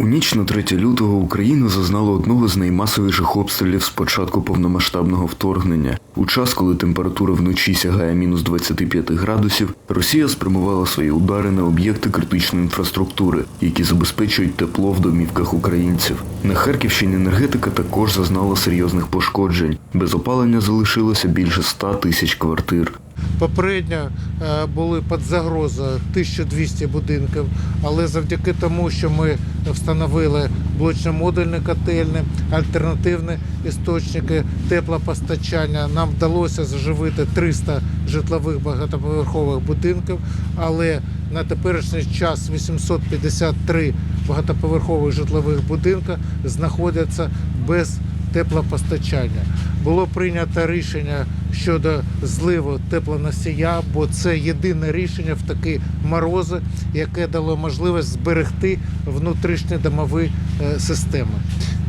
У ніч на 3 лютого Україна зазнала одного з наймасовіших обстрілів з початку повномасштабного вторгнення. У час, коли температура вночі сягає мінус 25 градусів, Росія спрямувала свої удари на об'єкти критичної інфраструктури, які забезпечують тепло в домівках українців. На Харківщині енергетика також зазнала серйозних пошкоджень. Без опалення залишилося більше 100 тисяч квартир. Попередньо е, були під загрозою 1200 будинків, але завдяки тому, що ми встановили блочно-модульні котельні, альтернативні істочники теплопостачання, нам вдалося заживити 300 житлових багатоповерхових будинків, але на теперішній час 853 багатоповерхових житлових будинка знаходяться без теплопостачання. Було прийнято рішення щодо зливу теплоносія, бо це єдине рішення в такі морози, яке дало можливість зберегти внутрішні домові е, системи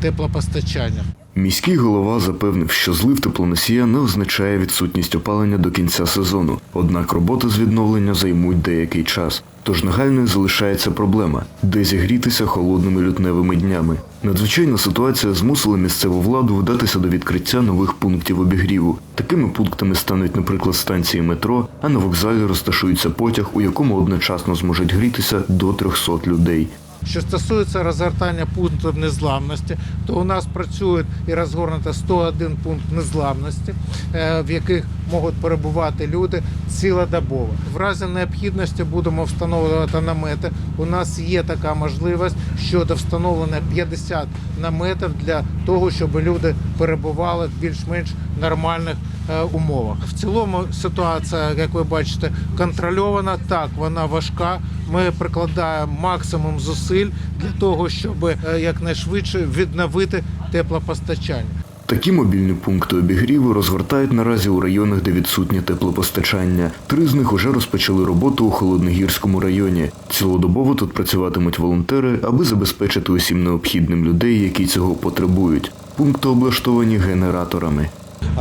теплопостачання. Міський голова запевнив, що злив теплоносія не означає відсутність опалення до кінця сезону. Однак роботи з відновлення займуть деякий час. Тож нагальною залишається проблема, де зігрітися холодними лютневими днями. Надзвичайна ситуація змусила місцеву владу вдатися до відкриття нових пунктів обігріву. Такими пунктами стануть, наприклад, станції метро, а на вокзалі розташується потяг, у якому одночасно зможуть грітися до 300 людей. Що стосується розгортання пунктів незламності, то у нас працює і розгорнуто 101 пункт незламності, е, в яких можуть перебувати люди цілодобово. В разі необхідності будемо встановлювати намети. У нас є така можливість щодо встановлення 50 наметів для того, щоб люди перебували в більш-менш нормальних е, умовах. В цілому ситуація, як ви бачите, контрольована. Так, вона важка. Ми прикладаємо максимум зусиль для того, щоб е, якнайшвидше відновити теплопостачання. Такі мобільні пункти обігріву розгортають наразі у районах, де відсутнє теплопостачання. Три з них уже розпочали роботу у Холодногірському районі. Цілодобово тут працюватимуть волонтери, аби забезпечити усім необхідним людей, які цього потребують. Пункти облаштовані генераторами.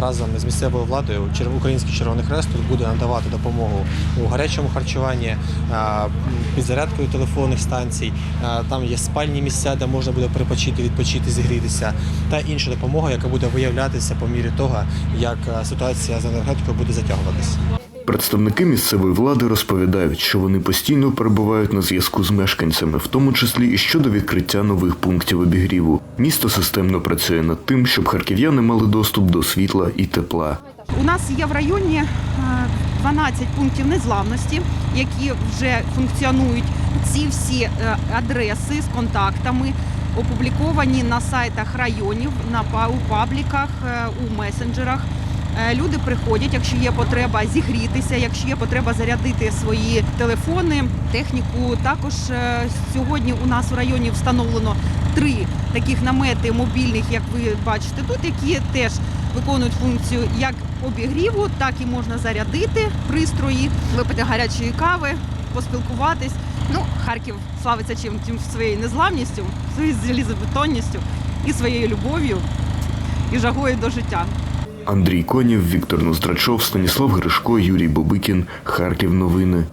Разом з місцевою владою Український Червоний Хрест тут буде надавати допомогу у гарячому харчуванні, підзарядкою телефонних станцій. Там є спальні місця, де можна буде перепочити, відпочити, зігрітися, та інша допомога, яка буде виявлятися по мірі того, як ситуація з енергетикою буде затягуватися. Представники місцевої влади розповідають, що вони постійно перебувають на зв'язку з мешканцями, в тому числі і щодо відкриття нових пунктів обігріву. Місто системно працює над тим, щоб харків'яни мали доступ до світла і тепла. У нас є в районі е, 12 пунктів незламності, які вже функціонують. Ці всі е, адреси з контактами опубліковані на сайтах районів, на у пабліках, е, у месенджерах. Е, Люди приходять, якщо є потреба зігрітися, якщо є потреба зарядити свої телефони, техніку. Також е, сьогодні у нас у районі встановлено три таких намети мобільних, як ви бачите тут, які теж виконують функцію як обігріву, так і можна зарядити пристрої, випити гарячої кави, поспілкуватись. Ну, Харків славиться чим тим своєю незламністю, своєю залізобетонністю і своєю любов'ю і жагою до життя. Андрій Конів, Віктор Ноздрачов, Станіслав Гришко, Юрій Бобикін, Харків. Новини.